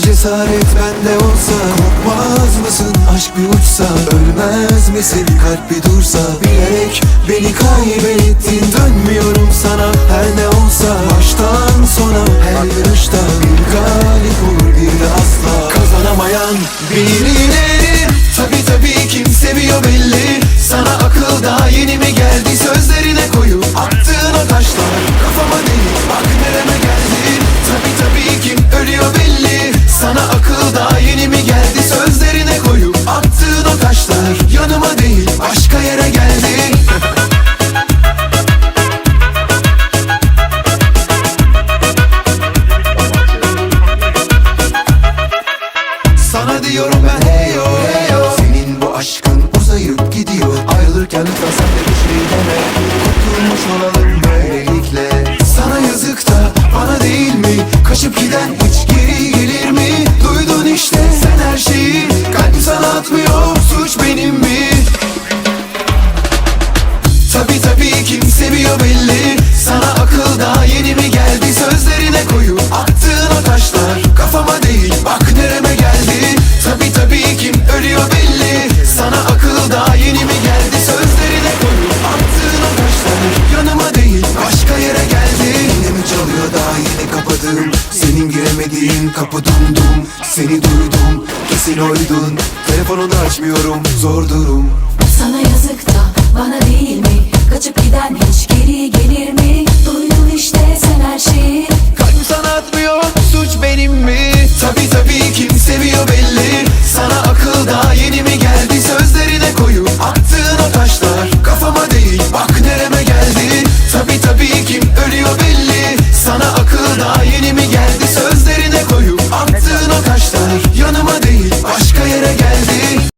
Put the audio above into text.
cesaret bende olsa Korkmaz mısın aşk bir uçsa? Ölmez misin kalp bir dursa? Bilerek beni kaybettin Dönmüyorum sana. Her ne olsa Baştan sona her yarışta Bir galip olur bir de asla. Kazanamayan birileri Tabi tabi kim seviyor belli Sana diyorum ben heyo heyo Senin bu aşkın uzayıp gidiyor. Ayrılırken lütfen sen de bir şey deme. Kurtulmuş olalım böylelikle. Sana yazık da bana değil mi? Kaçıp giden hiç geri gelir mi? Duydun işte sen her şeyi. Kalbim sana atmıyor suç benim mi? Tabi tabi kim seviyor belli. Sana akıl yeni kapadım Senin giremediğin kapı dumdum Seni duydum kesin oydun Telefonu da açmıyorum zor durum Sana yazık da bana değil mi? Kaçıp giden hiç geri gelir mi? Duydun işte sen her şeyi Kalbim sana atmıyor suç benim mi?